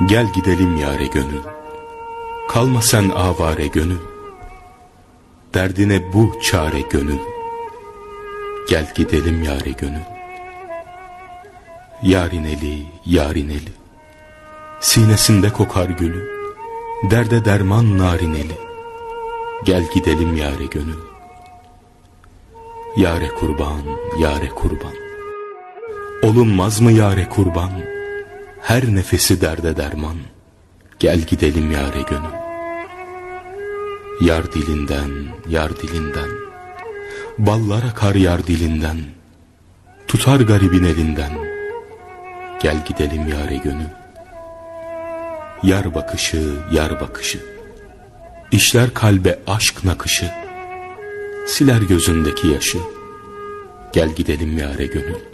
Gel gidelim yare gönül. Kalma sen avare gönül. Derdine bu çare gönül. Gel gidelim yare gönül. Yarin eli, yarin eli. Sinesinde kokar gülü. Derde derman narin eli. Gel gidelim yare gönül. Yare kurban, yare kurban. Olunmaz mı yare kurban? Her nefesi derde derman. Gel gidelim yare gönül. Yar dilinden, yar dilinden. Ballar akar yar dilinden. Tutar garibin elinden. Gel gidelim yare gönül. Yar bakışı, yar bakışı. İşler kalbe aşk nakışı. Siler gözündeki yaşı. Gel gidelim yare gönül.